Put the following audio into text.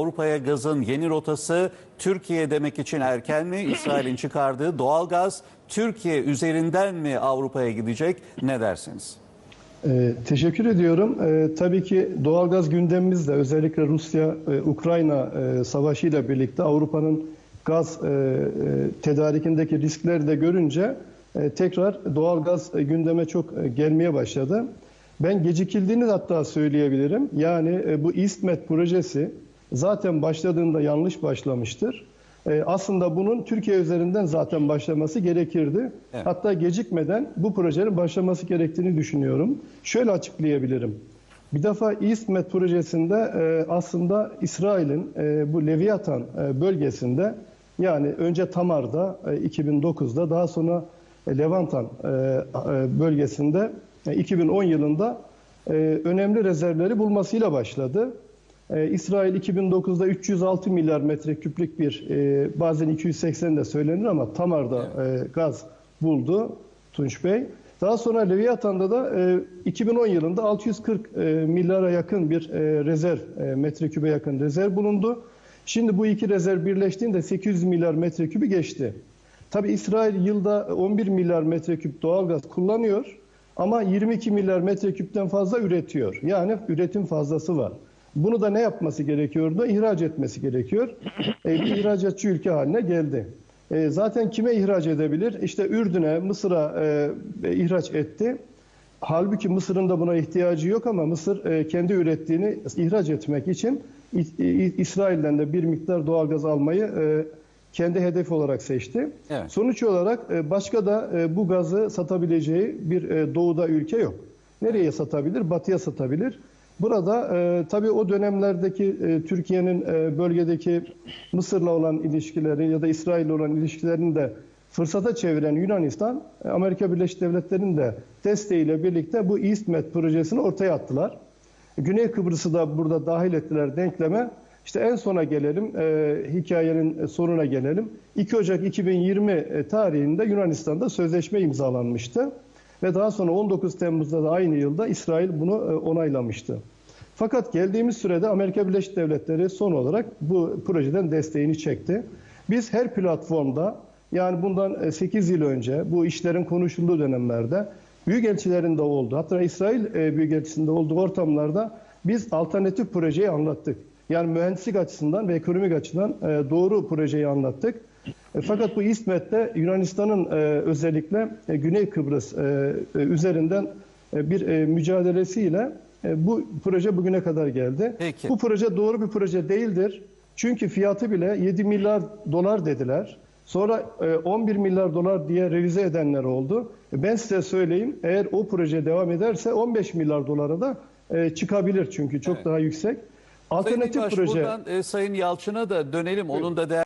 Avrupa'ya gazın yeni rotası Türkiye demek için erken mi? İsrail'in çıkardığı doğal gaz Türkiye üzerinden mi Avrupa'ya gidecek? Ne dersiniz? Ee, teşekkür ediyorum. Ee, tabii ki doğalgaz gündemimizde özellikle Rusya-Ukrayna e, savaşıyla birlikte Avrupa'nın gaz e, e, tedarikindeki riskleri de görünce e, tekrar doğalgaz e, gündeme çok e, gelmeye başladı. Ben gecikildiğini hatta söyleyebilirim. Yani e, bu İSMET projesi zaten başladığında yanlış başlamıştır. E, aslında bunun Türkiye üzerinden zaten başlaması gerekirdi. Evet. Hatta gecikmeden bu projenin başlaması gerektiğini düşünüyorum. Şöyle açıklayabilirim. Bir defa İSMET projesinde e, aslında İsrail'in e, bu Leviathan e, bölgesinde yani önce Tamar'da e, 2009'da daha sonra e, Levantan e, e, bölgesinde e, 2010 yılında e, önemli rezervleri bulmasıyla başladı. Ee, İsrail 2009'da 306 milyar metreküplük bir e, bazen 280 de söylenir ama Tamar'da e, gaz buldu Tunç Bey. Daha sonra Leviathan'da da e, 2010 yılında 640 e, milyara yakın bir e, rezerv, e, metrekübe yakın rezerv bulundu. Şimdi bu iki rezerv birleştiğinde 800 milyar metrekübü geçti. Tabi İsrail yılda 11 milyar metreküp doğalgaz kullanıyor ama 22 milyar metreküpten fazla üretiyor. Yani üretim fazlası var. Bunu da ne yapması gerekiyordu? İhraç etmesi gerekiyor. E, bir ihracatçı ülke haline geldi. E, zaten kime ihraç edebilir? İşte Ürdün'e, Mısır'a e, e, ihraç etti. Halbuki Mısır'ın da buna ihtiyacı yok ama Mısır e, kendi ürettiğini ihraç etmek için İ- İsrail'den de bir miktar doğalgaz almayı e, kendi hedef olarak seçti. Evet. Sonuç olarak e, başka da e, bu gazı satabileceği bir e, doğuda ülke yok. Nereye satabilir? Batıya satabilir. Burada e, tabii o dönemlerdeki e, Türkiye'nin e, bölgedeki Mısır'la olan ilişkileri ya da İsrail'le olan ilişkilerini de fırsata çeviren Yunanistan, e, Amerika Birleşik Devletleri'nin de desteğiyle birlikte bu EastMed projesini ortaya attılar. Güney Kıbrıs'ı da burada dahil ettiler denkleme. İşte en sona gelelim, e, hikayenin sonuna gelelim. 2 Ocak 2020 e, tarihinde Yunanistan'da sözleşme imzalanmıştı. Ve daha sonra 19 Temmuz'da da aynı yılda İsrail bunu e, onaylamıştı. Fakat geldiğimiz sürede Amerika Birleşik Devletleri son olarak bu projeden desteğini çekti. Biz her platformda yani bundan 8 yıl önce bu işlerin konuşulduğu dönemlerde büyükelçilerin de olduğu hatta İsrail e, büyükelçisinde olduğu ortamlarda biz alternatif projeyi anlattık. Yani mühendislik açısından ve ekonomik açıdan e, doğru projeyi anlattık. E, Fakat bu İsmet'te Yunanistan'ın e, özellikle e, Güney Kıbrıs üzerinden bir mücadelesiyle bu proje bugüne kadar geldi. Peki. Bu proje doğru bir proje değildir. Çünkü fiyatı bile 7 milyar dolar dediler. Sonra e, 11 milyar dolar diye revize edenler oldu. Ben size söyleyeyim eğer o proje devam ederse 15 milyar dolara da çıkabilir çünkü çok Evet. daha yüksek. Sayın Alternatif İlbaş, proje buradan e, Sayın Yalçın'a da dönelim. Onun da değer